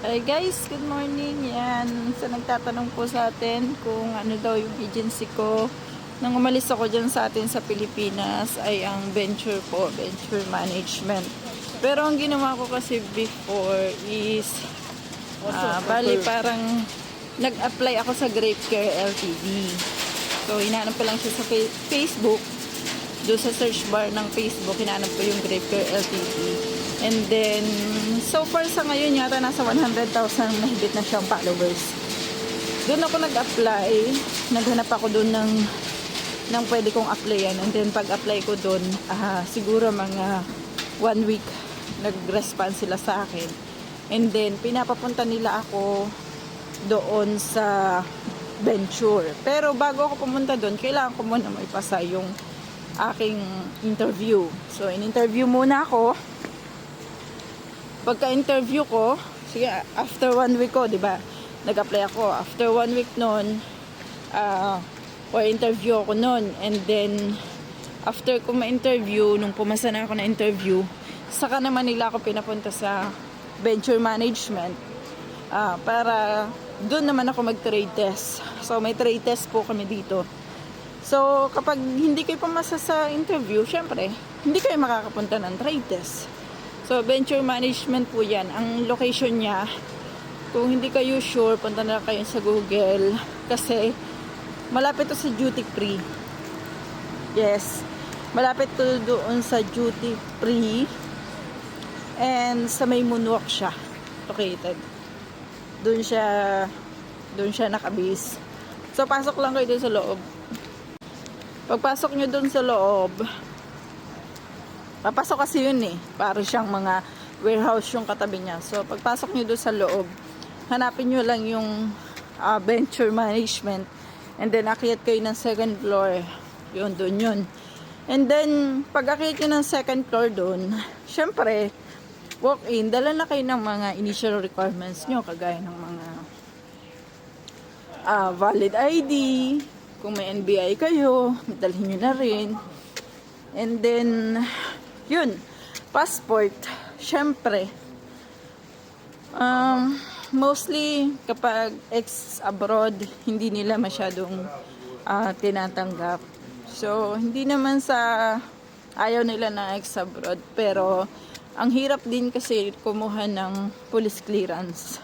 Hi guys, good morning. Yan, sa nagtatanong po sa atin kung ano daw yung agency ko. Nang umalis ako dyan sa atin sa Pilipinas ay ang venture po, venture management. Pero ang ginawa ko kasi before is, ah, bali parang nag-apply ako sa Grape Care LTD. So, hinanap ko lang siya sa fa- Facebook. Doon sa search bar ng Facebook, hinanap ko yung Grape Care LTD. And then, so far sa ngayon yata nasa 100,000 mahigit na siyang followers. Doon ako nag-apply. Naghanap ako doon ng ng pwede kong applyan. And then pag-apply ko doon, ah, siguro mga one week nag-respond sila sa akin. And then pinapapunta nila ako doon sa venture. Pero bago ako pumunta doon, kailangan ko muna maipasa yung aking interview. So, in-interview muna ako. Pagka-interview ko, sige, after one week ko, di ba? Nag-apply ako. After one week noon, ah, or interview ako noon. And then, after ko ma-interview, nung pumasa na ako na interview, saka naman nila ako pinapunta sa venture management ah, para doon naman ako mag-trade test. So, may trade test po kami dito. So, kapag hindi kayo pumasa sa interview, syempre, hindi kayo makakapunta ng trade test. So, venture management po yan. Ang location niya, kung hindi kayo sure, punta na kayo sa Google. Kasi, malapit to sa duty free. Yes. Malapit to doon sa duty free. And sa may moonwalk siya located. Doon siya doon siya nakabis. So pasok lang kayo doon sa loob. Pagpasok nyo doon sa loob, papasok kasi yun eh. Para siyang mga warehouse yung katabi niya. So pagpasok nyo doon sa loob, hanapin nyo lang yung ah, venture management. And then akyat kayo ng second floor. Yun, doon yun. And then, pag akyat nyo ng second floor doon, syempre, walk in, dala na kayo ng mga initial requirements nyo, kagaya ng mga ah, valid ID, kung may NBI kayo, dalhin nyo na rin. And then, yun, passport, syempre, um, mostly kapag ex-abroad, hindi nila masyadong ah, tinatanggap. So, hindi naman sa ayaw nila na ex-abroad, pero ang hirap din kasi kumuha ng police clearance.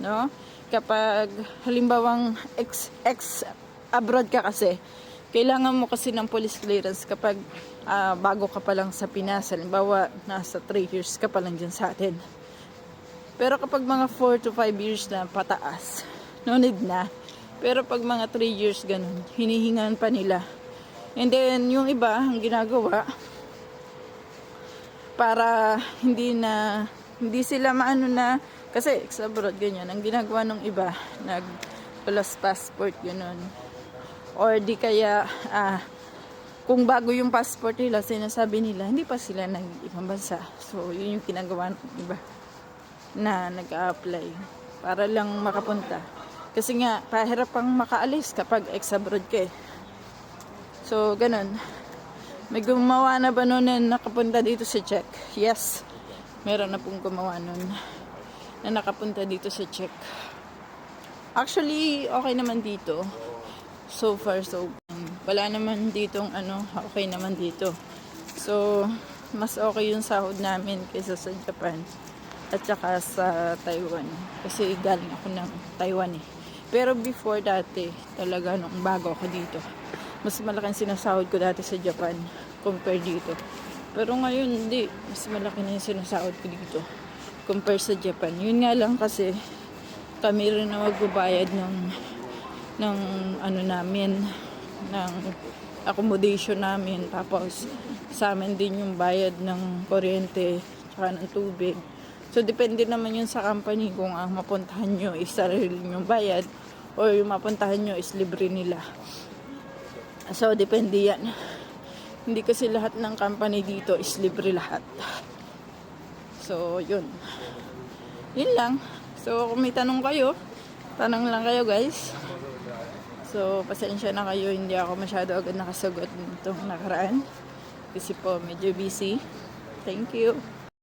No? Kapag halimbawang ex, ex ka kasi, kailangan mo kasi ng police clearance kapag ah, bago ka pa lang sa Pinas. Halimbawa, nasa 3 years ka pa lang dyan sa atin. Pero kapag mga 4 to 5 years na pataas, no need na. Pero pag mga 3 years ganun, hinihingan pa nila. And then, yung iba, ang ginagawa, para hindi na hindi sila maano na kasi sa abroad ganyan ang ginagawa ng iba nag plus passport ganun or di kaya ah, kung bago yung passport nila sinasabi nila hindi pa sila nag ibang bansa so yun yung ginagawa ng iba na nag-apply para lang makapunta kasi nga pahirap pang makaalis kapag ex-abroad ka eh. so ganun may gumawa na ba nun na nakapunta dito sa Czech? Yes. Meron na pong gumawa nun na nakapunta dito sa Czech. Actually, okay naman dito. So far, so. Wala naman ditong ano, okay naman dito. So, mas okay yung sahod namin kaysa sa Japan at saka sa Taiwan. Kasi galing ako ng Taiwan eh. Pero before dati, talaga nung bago ako dito, mas malaking sinasahod ko dati sa Japan compare dito. Pero ngayon, hindi. Mas malaki na yung sinasahod ko dito compare sa Japan. Yun nga lang kasi kami rin na magbabayad ng ng ano namin ng accommodation namin tapos sa amin din yung bayad ng kuryente tsaka ng tubig so depende naman yun sa company kung ang mapuntahan nyo is sarili yung bayad or yung mapuntahan nyo is libre nila So, depende yan. Hindi kasi lahat ng company dito is libre lahat. So, yun. Yun lang. So, kung may tanong kayo, tanong lang kayo guys. So, pasensya na kayo, hindi ako masyado agad nakasagot nitong nakaraan. Kasi po, medyo busy. Thank you.